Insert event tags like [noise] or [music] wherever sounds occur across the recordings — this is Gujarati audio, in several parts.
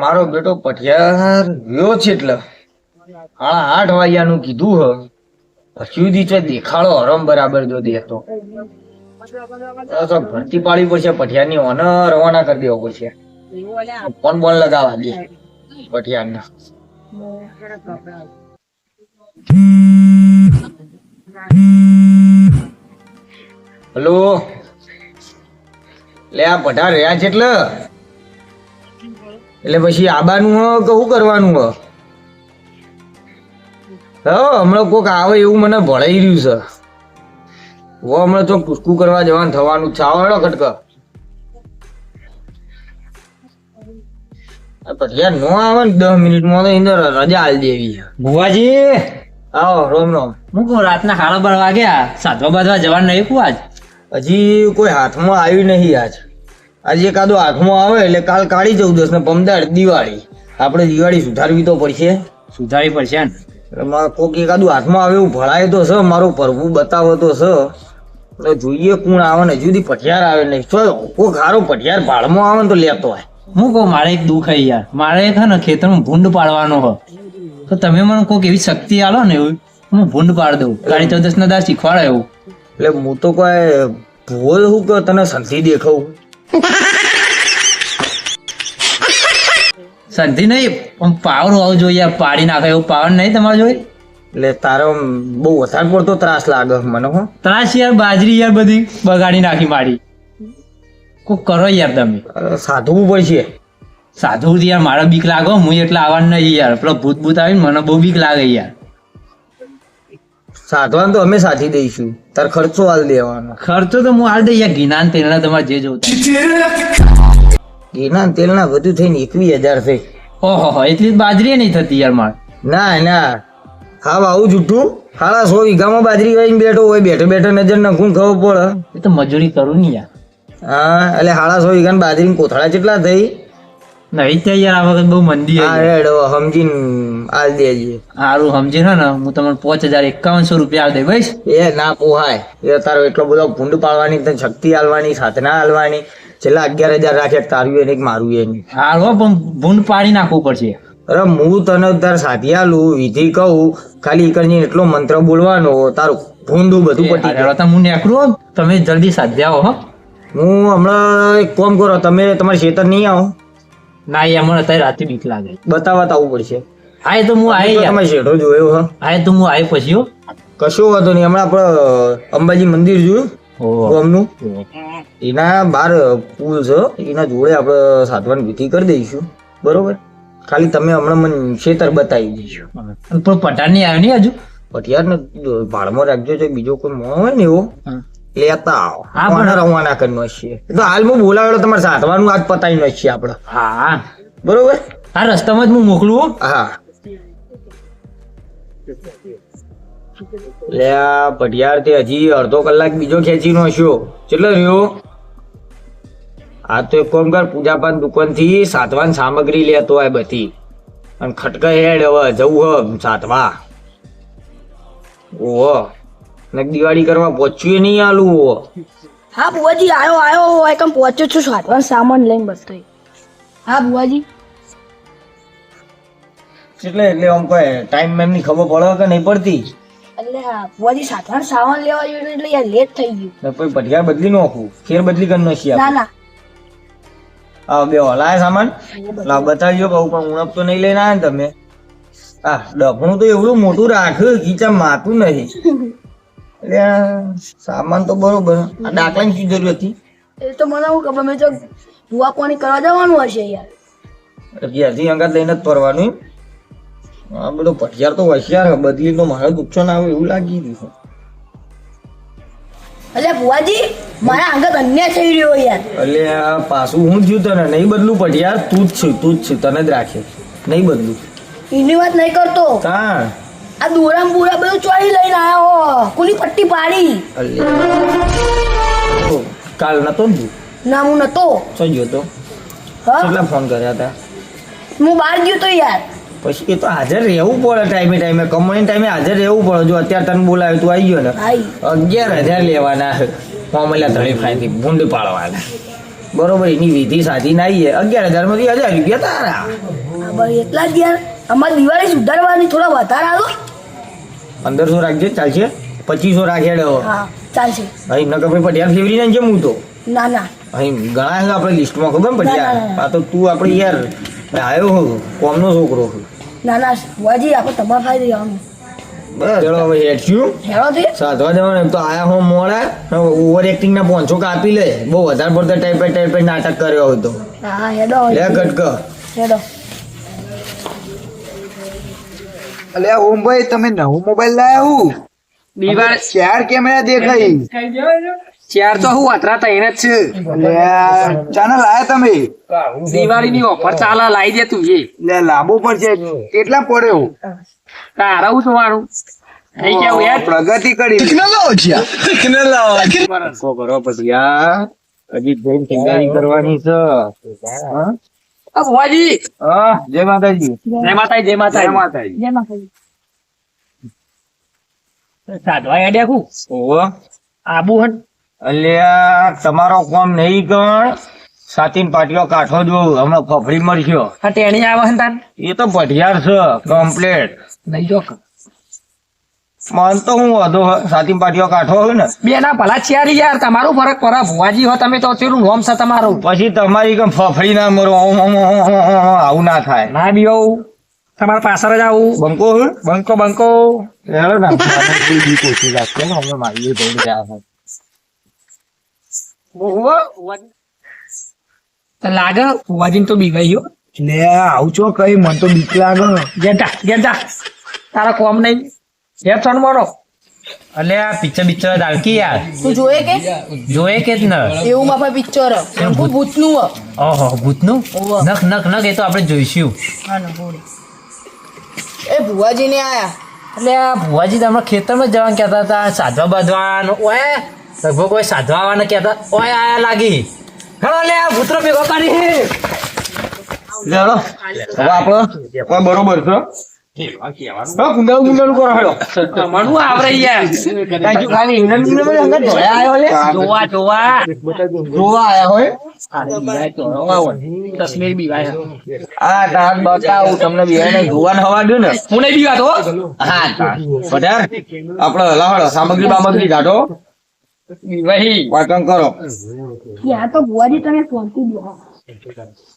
મારો બેટો પઠિયાર ગયો છે એટલે. હા આઠ વાગ્યાનું કીધું હ. પછી તો દેખાડો હરમ બરાબર જો દેખતો. ભરતી પાડવી પડશે, પઠિયારની ઓને રવાના કરી દેવો પડશે. ફોન બોન લગાવવા દે, પઠિયારને. હલો. લે આ પઢા રહ્યા છે એટલે? એટલે પછી આબાનું હ કે શું કરવાનું હ? હા હમણાં કોક આવે એવું મને ભળાઈ રહ્યું છે. વો હમણાં તો પૂછકું કરવા જવાનું થવાનું છે. આવો હેડો ખટક પછી નો આવે ને દસ મિનિટમાં તો અંદર રજા આલી દેવી છે. ભુવાજી? આવો રોમ રોમ. હું કહું રાતના સાડા બાર વાગ્યા? સાતવા બાંધવા જવાનું નહીં કું આજ? હજી કોઈ હાથમાં આવ્યું નહીં આજ. આજે એકાદો હાથમાં આવે એટલે કાલ કાઢી જવું દસ ને પમદાર દિવાળી. આપણે દિવાળી સુધારવી તો પડશે. સુધારી પડશે ને મારે કોક એકાદું હાથમાં આવે એવું ભળાય તો છે મારો પરવું બતાવો તો છે. એટલે જોઈએ કોણ આવે ને જુદી પઠિયાર આવે નહીં. તો કોક હારો પઠિયાર ભાડમાં આવે ને તો લેતો હોય હું કહું મારે એક દુઃખ આવી યાર. મારે છે ને ખેતરમાં ભૂંડ પાડવાનો હો. તો તમે મને કોઈક એવી શક્તિ આલો ને એવું હું ભૂંડ પાડ દઉં. કાળી ચૌદસ ના દાસ શીખવાડે એવું. એટલે હું તો કોઈ ભૂલ હું કે તને સંધિ દેખાવું સંધિ નહીં પણ પાવર હોવો જોઈએ યાર પાડી નાખે એવું પાવર નહીં તમારે જોઈ એટલે તારો બહુ વધારે પડતો ત્રાસ લાગે મને હો. ત્રાસ યાર બાજરી યાર બધી બગાડી નાખી મારી. કોક કરો યાર તમે. સાધવું પડશે. સાધુ યાર મારો બીક લાગો હું એટલે આવવાનું નહીં યાર. પેલો ભૂત ભૂત આવીને મને બહુ બીક લાગે યાર. સાધવાનું તો અમે સાથી દઈશું. તાર ખર્ચો હાલ દેવાનો. ખર્ચો તો હું હાલ દઈ. ગિનાન તેલના તમારે જે જોતા ગિનાન તેલના વધુ થઈને એકવીસ હજાર થઈ ઓહો એટલી બાજરી નહીં થતી યાર માર. ના ના. હા આવું જુઠ્ઠું હાળા સો વીઘામાં બાજરી વાઈને બેઠો હોય બેઠો બેઠો નજર નખું ખબર પડે. એ તો મજૂરી કરું ને યાર. હા એટલે હાળા સો વીઘાની બાજરી કોથળા કેટલા થઈ. નહીં તે યાર આ વખત બહુ મંદી હા હે રેડ સમજીને આલ દેજે. સારું સમજી ને હું તમને પાંચ હજાર એકાવનસો રૂપિયા આપી દે બસ. એ ના પોહાય. એ તારો એટલો બધો ભૂંડ પાડવાની તને શક્તિ આલવાની સાધના આલવાની. છેલ્લા અગિયાર હજાર રાખે તારું એને મારું એને. સારું હો, પણ ભૂંડ પાડી નાખવું પડશે. અરે હું તને તાર સાથી આલું વિધિ કહું ખાલી કરીને એટલો મંત્ર બોલવાનો તારું ભૂંડું બધું પટી હારું, હું નેકરું તમે જલ્દી સાધ્યા હો હો. હું હમણાં એક કોમ કરો તમે તમારે ખેતર નહીં આવો. ના એ મને અત્યારે રાતે બીક લાગે. બતાવવા તો આવવું પડશે. હા એ તો હું આવી તમે શેઠો જોયો હ. હા એ તો હું આવી પછી હો. કશો વાંધો નહીં હમણાં આપણે અંબાજી મંદિર જોયું? ગામનું? એના બાર પુલ છે એના જોડે આપણે સાધવાની વિધિ કરી દઈશું. બરોબર? ખાલી તમે હમણાં મને ખેતર બતાવી દઈશું પણ પટાર નહીં આવ્યો નહીં હજુ? પટિયાર ને ભાડમાં રાખજો છે બીજો કોઈ મોહ હોય ને એવો. લેતા આવો. હા, પણ- કોને રવાના કરી નો એ તો હાલમાં બોલાવેલો તમારે સાધવાનું આજ પતાવી નાખીએ આપણે. હા. બરોબર? આ રસ્તામાં જ હું મોકલું. હા. લે આ પટિયાર તે હજી અડધો કલાક બીજો ખેંચી નો છો. કેટલો રહ્યો આ તો એક કોમ કર પૂજાપાન દુકાનથી સાતવાન સામગ્રી લેતો આ બધી. અને ખટકા હેડ હવે જવું હ સાતવા. ઓહો. ને દિવાળી કરવા પહોંચ્યું નહીં આલું હા બુવાજી આયો આયો હોય કમ પહોંચ્યો છું સાતવાન સામાન લઈને બસ હા બુવાજી. એટલે એટલે આમ કોઈ ટાઈમ મેમની ખબર પડે કે નહીં પડતી? એટલે હા બુવાજી સાતવાન સામાન લેવા ગયો એટલે યાર લેટ થઈ ગયું. પછી પટિયાર બદલી નાખું ફેર બદલી કરી નાખીએ ના ના. આ બે હલાય સામાન? લા બતાવજો કહું પણ ઉણપ તો નહીં લઈને આવ્યા તમે. આ ડફણું તો એવડું મોટું રાખ્યું ખીચા માતું નહીં. [laughs] એટલે સામાન તો બરોબર. આ ડાકલાની શું જરૂર હતી? એ તો મને હું ખબર મેં તો બુઆ પાણી કરવા જવાનું હશે યાર. ઘેરથી અંગાત લઈને જ ફરવાનું આ બધો પટિયાર તો હોશિયાર બદલી તો મારે દુખ્યો ના આવે એવું લાગી ગયું એટલે ભુવાજી મારા આગળ અન્યાય થઈ રહ્યો યાર. એટલે આ પાછું હું જ તને? નહીં બદલું પટિયાર તું જ છું તું જ છું તને જ રાખે. નહીં બદલું. એની વાત નહીં કરતો. કા? આ દોરામ બોરા બધું ચોરી લઈને આવ્યો હો. કુલી પટ્ટી પાડી. કાલ નતો ને ના હું નતો. શું ગયો તો. હા? કેટલા ફોન કર્યા હતા? હું બહાર ગયો તો યાર. પછી એ તો હાજર રહેવું પડે ટાઈમે ટાઈમે. કમાણી ટાઈમે હાજર રહેવું પડે. જો અત્યારે તને બોલાવ્યું તું આવી ગયો ને. અગિયાર હજાર લેવાના મામલા ધણી ફાઈથી ભૂંડ પાડવાના. બરોબર એની વિધિ સાધી નાઈએ અગિયાર હજારમાંથી હજાર રૂપિયા તારા. એટલા જ યાર. અમારી દિવાળી સુધારવાની થોડા વધારે આલો. પંદરસો રાખજે ચાલશે? પચીસો રાખે લો હા ચાલશે. અહીં નકર ભાઈ પટિયાર ફેવરી ને જેમ હું તો? ના ના. અહીં ઘણા છે આપણે લિસ્ટમાં ખબર ના. આ તો તું આપણે યાર આવ્યો હું કોમનો છોકરો. છું ના ના વાજી આપણે તમારા ફાયદે જવાનું બસ. ચલો હવે હેઠ્યું હેરો તે. સાધવા જવાનું તો આયા હો મોડા. ઓવર એક્ટિંગ ના પોંચો કાપી લે. બહુ વધારે પડતા ટાઈપ ટાઈપ નાટક કર્યો હતો હા હા હેડો. લે કટક. હેડો. અલ્યા ઓમભાઈ તમે નવો મોબાઈલ લાયા હું. દિવાળી ચાર કેમેરા દેખાય. ચાર તો હું વાતરા તઈને જ છે. અલ્યા ચાના લાયા તમે? દિવાળીની ઓફર ચાલા લાવી દે તું એ. લે લાંબો પડશે. કેટલા પડ્યો તારે હું યાર. પ્રગતિ કરી હજી જઈને કરવાની છે. ભુવાજી. હા જય માતાજી. જય માતાજી. જય માતાજી. જય માતાજી. સાધવા હેડ્યા કુ ઓહો. આબુ હન? અલ્યા તમારો કોમ નહીં ગણ. સાતીન પાટીઓ કાઠો દો હમણાં ફફડી મળશો હા ટેણી આવે હન તાન? એ તો પટિયાર છે કમ્પ્લેટ નહીં જો મન તો હું વધુ સાતીન પાટીઓ કાઠો હોય ને. બે ના ભલા ચિયારી યાર તમારું ફરક પરા ભુવાજી હો તમે તો તેનું નોમ છે તમારું. પછી તમારી કમ ફફડી ના મરો આવું ના થાય. ના બી આવું તમારા પાછળ જ આવું. બંકો? બંકો બંકો. હેલો ના. બી કોશી રાખશે ને હમણાં મારી છે. તો લાગે ભુવાજી તો બી ગયો. લે આવું છો કઈ મન તો બીક લાગે. ગેટા ગેટા તારા કોમ નહીં. ઘેર છોડ મારો. અલે આ પિક્ચર પિક્ચર દાલકી યાર. તું જોયે કે? જોયે કે જ ન. એવું મારા પિક્ચર ભૂતનું ઓહો ભૂતનું. નખ નખ નખ એ તો આપણે જોઈશું. એ ભુવાજી ને આયા. એટલે આ ભુવાજી તો હમણાં ખેતરમાં જ જવાનું કહેતા હતા. સાધવા બાંધવાનું. ઓય લગભગ કોઈ સાધવા આવવાના કહેતા ઓય આયા લાગી. હેલો લે આ ભૂતરો ભેગો કરી. લે હવે આપણો બરોબર છે. હા તસમીર બીવાય આ તાર બતાવું તમને બિહાને જોવાનું હવા દો ને. હું નહીં બીવાતો હા પટેલ આપણે લાવડો સામગ્રી બામગ્રી કાઢો. વહી. વાટણ કરો. યા તો ભુવાજી તમે શાંતિ દો.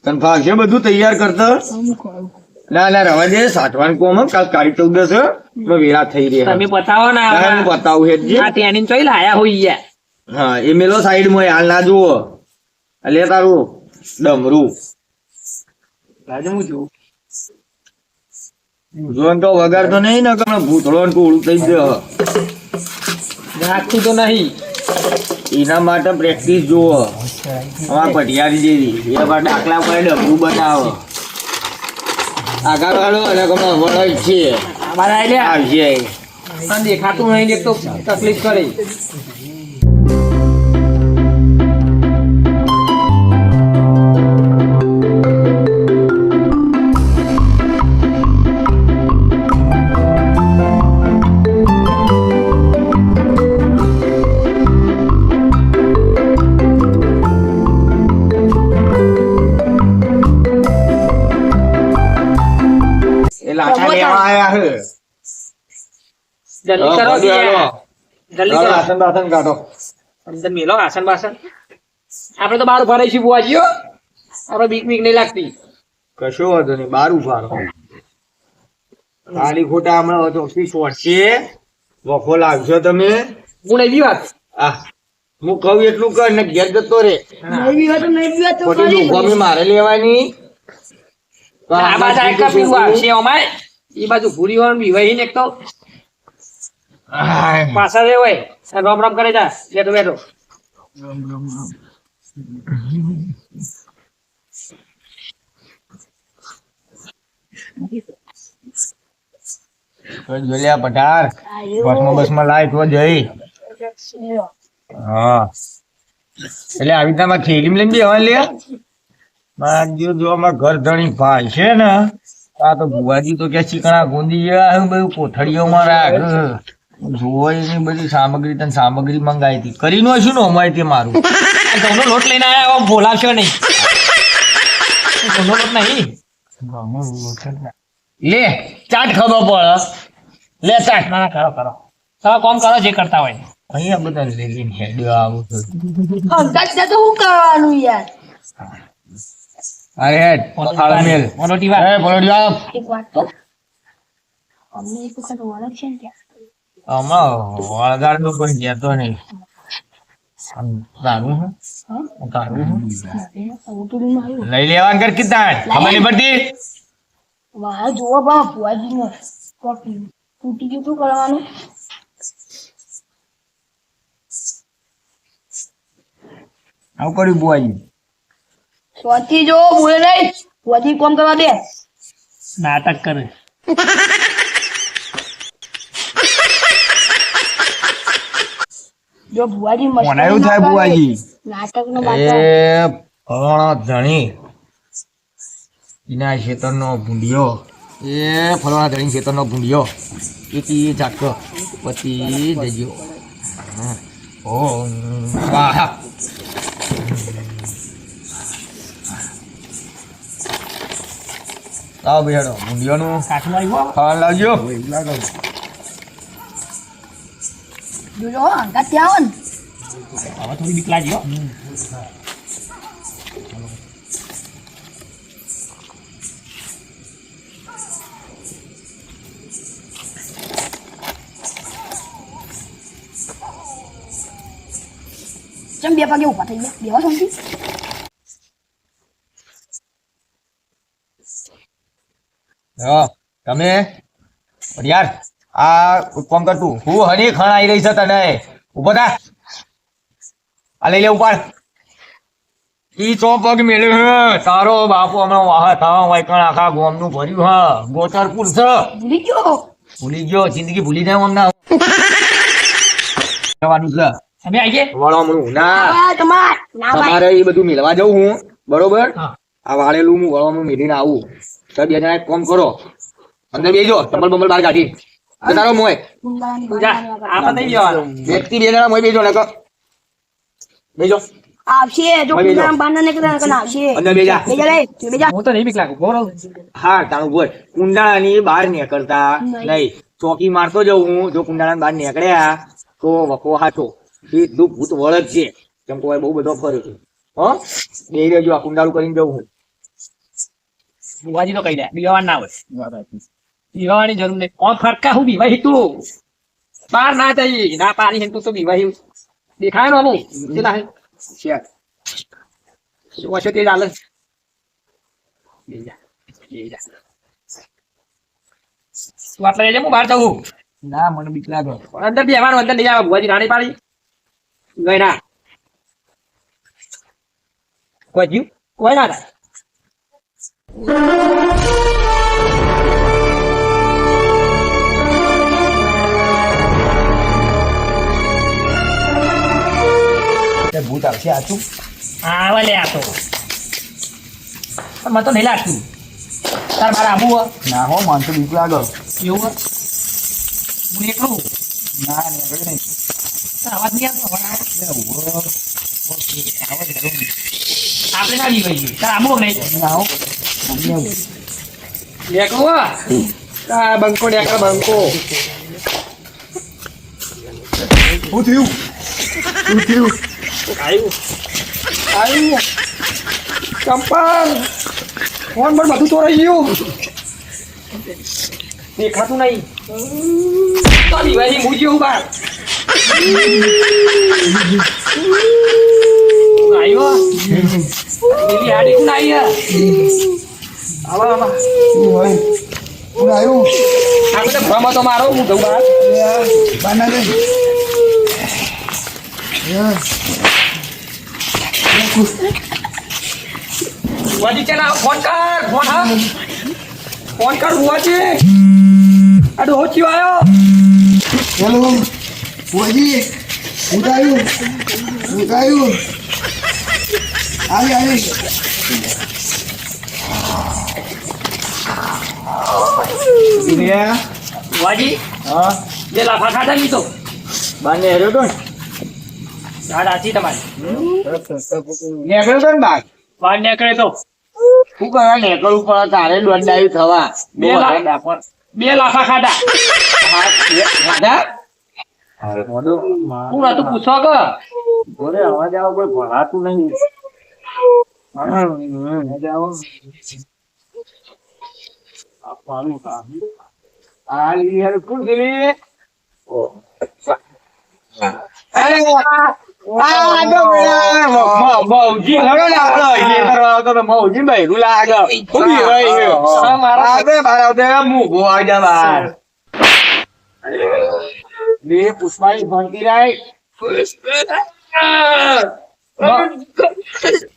તને બધું તૈયાર કરતો. ના ના રવા દે સાઠવાન કોમ. કાલ કાળી ચૌદસ. નો થઈ રહ્યા. તમે બતાવો ને હા, હું આ બતાવું હા ત્યાંની ચોઈ લાયા હોઈ યાર. હા એ મેલો સાઈડમાં હાલ ના જુઓ. લે તારું ડમરું. લાજે હું જોઉં? જોન તો વગાર તો નહીં ને કમણે ભૂતળો ને ટોળું થઈ ગયો. નાખતું તો નહીં. એના માટે પ્રેક્ટિસ જુઓ. અમાર પટિયારી જેવી. એ પણ દાખલા પર ડમરું બનાવો. આગળ વાળો અને કમણે વળે છે અમારે આઈ લે આવશે દેખાતું નહીં તો તકલીફ કરે. જલ્દી કરો. જલ્દી કરો. આસન બાસન કાઢો. અંદર મેલો આસન બાસન. આપણે તો બહાર ઊભા રહીશું બુવાજીઓ આપણે બીક બીક નહીં લાગતી. કશો વાંધો નહીં બાર ઊભા રહો. ખાલી ખોટા હમણાં ચોકસી છોડશે વખો લાગશો તમે. હું નહીં વાત. આ હું કહું એટલું કર ને ઘેર જતો રે. ખોટી કરી. મારે લેવાની. આ બાજુ ભૂરી હોય બીવાઈ ને એક તો. પાછા રે હોય રામ રામ કરે જા. બેઠો બેઠો. તો જોલ્યા પટાર બસમાં બસમાં લાય તો જઈ. હા. એટલે આવી રીતના માં થેલીમાં લઈને બેહવા લે. માર જો જો અમાર ઘર ધણી ભાઈ છે ને આ તો ભુવાજી તો કે ચીકણા ગુંદી ગયા બધું કોથળીઓમાં રાખ. એની બધી સામગ્રી તને સામગ્રી મંગાવી હતી. કરી નો શું નો અમારે તે મારું? આ ઘઉંનો લોટ લઈને આવ્યા આમ બોલાવશો નહીં. ઘઉંનો લોટ નહીં? લે ચાટ ખબર પડે લે ચાટ. ના કરો કરો. તમે કોમ કરો જે કરતા હોય. અહીંયા બધા લઈ લઈને હેડ્યો આવું તો અંદાજ તો હું કરવાનું યાર? અરે હેડ થાળ મેલ. એ પલોડિયા એક વાત તો. અમને એક વખત ઓળખશે ને ત્યાં. આમાં વળગાડ નો કોઈ કહેતો નહીં. લઈ લેવા કર કીધા. ખબર નહીં પડતી? વાહ જોવો બા ફુવાજી નો તૂટી ગયું શું કરવાનું? આવું કર્યું બુઆજી સ્વાતી જો બોલે નહીં. ફુવાજી કોમ કરવા દે. નાટક કરે. જો ભુવાજી મને એવું થાય બુવાજી નાટક નો એ બાપા ધણી. એના ખેતરનો ભૂંડિયો. એ ફલાણા ધણી ખેતરનો ભૂંડિયો. એથી ઝાટકો પછી જજો ઓ વાહ. બેડો ભૂંડિયાનું કાઠું આવ્યું ખાવા લાવજો. જોજો હો, અંગાત ત્યાં આવો ને હવે થોડી બીક લાગી હો ચમ બે પગે ઊભા થઈ ગયા બેવા શાંતિ હા તમે પણ યાર આ કોમ કરતું હું હની આવી રહી છે તને. ઊભો થા. આ લઈ લે ઉપાડ. ઈ ચો પગ મેળ્યો હે. તારો બાપુ અમે વાહ થવા હોય કણ આખા ગોમનું ભર્યું હા. ગોચરપુર છે. ભૂલી ગયો? ભૂલી ગયો. જિંદગી ભૂલી જાય અમને જવાનું છે. અમે આવીએ વળવાનું ના ના તમારે એ બધું મેળવા જઉં હું. બરોબર? આ વાળેલું હું વળવાનું મેળીને આવું. તો બે જણા એક કામ કરો. અંદર બેજો. ચંપલ બંપલ બહાર કાઢી. તારો મોય જા આ આપણે ગયો વ્યક્તિ બે જણા મોય બેજો નકર. બેજો આવશે જો બેજો. કુંડાના બાંધા નીકળે ને આવશે. અંદર બેજા બેજા લે બેજા હું તો નહીં બીક લાગુ બોરો હા તારું બોલ. કુંડાળાની બહાર નીકળતા નહીં. ચોકી મારતો જઉં હું જો કુંડાળા બહાર નીકળ્યા તો વકો હાચો. સીધું ભૂત વળજ છે. કેમ કોઈ બહુ બધો ફર્યો છે. હો? બે રહેજો આ કુંડાળું કરીને જવું હું. બુવાજી તો કહી દે બીવાવાનું ના હોય. બીવાવાની જરૂર નહીં. કોણ ફરકા હું બીવાહી તું બહાર ના જઈ ના પાડી હે તું તો બીવાહી દેખાય નો અમુક કેટલા હે. શેર. ઓછો તે ચાલે આટલા જજે હું બહાર જવું ના મને બીક લાગે. અંદર બેવાનું અંદર લઈ આવે. બુવાજી રાણી પાડી. ગઈ ના. કોઈ જીવ કોઈ ના આવશે આચું આવે લે આ તો. પણ મને તો નહીં લાગતું. તાર મારે આબુ હો ના હો મને તો બીક લાગે એવું હો હું એકલું ના નીકળે નહીં. અવાજ નહીં આવતો? હવે આવે. આવે છે, જરૂર. આપણે ના બીવાઈ ગયું. તાર આબુ નહીં ના હો મને આવું. હો. તાર બંકો ડેકર બંકો. શું થયું? શું થયું? આવ્યું આવ્યું ચંપલ ફોન પર બધું ચોરાઈ ગયું. દેખાતું નહીં. તો દિવાળી હું જેવું બાર. આવ્યો પેલી હાડી કોણ આવી હે? આવા આવા. શું હોય? શું આવ્યું? આ બધા ભ્રમ હતો મારો હું જઉં બહાર બાના રે ચાલ આવ, ફોન કર ફોન હા. ફોન કર વાજી આ ડોહો ચિયો આવ્યો હેલો બુઆજી ઉઠાયું ઉઠાયું. આવી આવી વાજી હા. જે લાફા ખાધા નહીં તો. બાને હેરો તો ઝાડ આછી તમારી. નીકળ્યો તો ને બાગ બહાર નીકળે તો. શું કરવા નીકળવું પડે તારે દોડાયું થવા. બે લાખ બે લાફા ખાધા. ખાધા? હું નતું પૂછો કે બોલે અવાજ આવો કોઈ ભરાતું નહીં. આ લીધી હેર કોણ ગયેલી? અરે, આ આગળ બેડા. મ- મૌજી ખરો ને આપણો હિલે કરવા આવતો તો મૌજી બૈરું લાગે. ઊભી હોય છે. હા, મારા- આગળ બહાર આવતો એ મૂગો આવી જા બહાર. બે પુષ્પાની ફંકી રાય.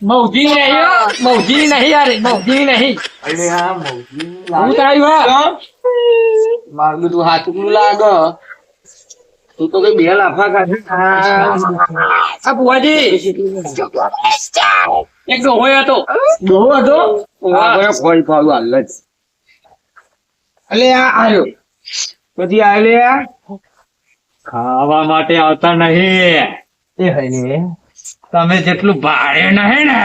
મૌજી નહીં હો. મૌજી નહીં યાર મૌજી નહીં અરે હા મૌજી હું તારી વાત મારું બધું હાથુકલું લાગે તું તો કઈ બે લાફા આ બુવાજી એક ડોહોય હતો ડોહો હતો કોઈ પાડું હાલ જ અલે આ આયો પછી આલે આ ખાવા માટે આવતા નહીં એ હઈ તમે જેટલું ભાડે નહીં ને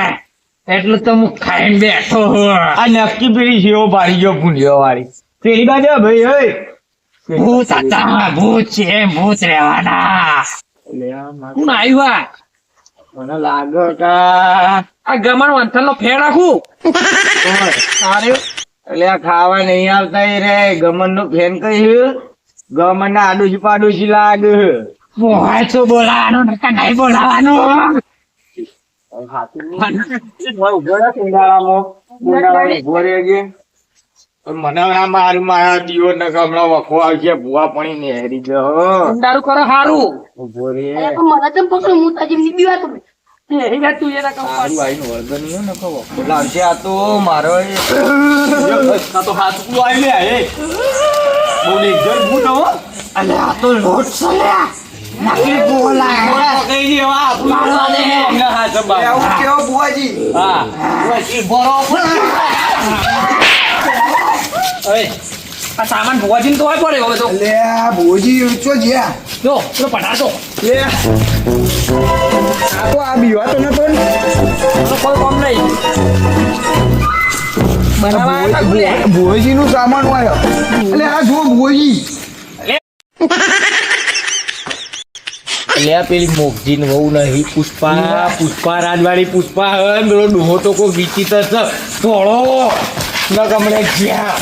એટલું તો હું ખાઈને બેઠો આ નક્કી પેલી જેવો ભાડી ગયો ભૂલ્યો વાળી પેલી બાજુ ભાઈ હે ભૂત હતા ભૂત છે ભૂત રહેવાના. હું આવ્યું મને લાગે કે આ ગમણ વંથલ નો ફેર એટલે આ ખાવા નહીં આવતા એ રે ગમનનું ફેન કહ્યું ગમન ના આડુસી પાડુસી લાગે હોય તો બોલાવાનું નહીં બોલાવાનું. મને આ મારું મારા દીવો ને હમણાં વખો આવશે ભૂવા પણી ને હેરી ગયો ઊંડારું કરો સારું ઊભો રે. મને તેમ પકડો હું તાજી ની બીવા તો એ વાત તું એના કહું સારું આવીને વર્ગન નો નખો લાવશે આ તો મારો એ. તો હાથ કું આવી લે એ. બહુ ડેન્જર ભૂત અલે આ તો લોટ સલ્યા નકલી બોલા કઈ બાબા આવું કેવો બુવાજી હા. બરોબર આ સામાન ભોજી તો પડે હવે તો. લે ભોજી જ્યાં. જો પેલો પટાતો લે. આ તો આ બીવા તો નતો ને. કોઈ કામ નહીં. આવ્યા ભોજી નું સામાન વાયો એટલે આ જો ભોજી. એટલે પેલી મોગજી ને બહુ નહીં, પુષ્પા પુષ્પા રાજવાડી, પુષ્પા હન પેલો ડોહો તો કોઈ વિચિત્ર છે થોડો ન ગમણે જ્યાં.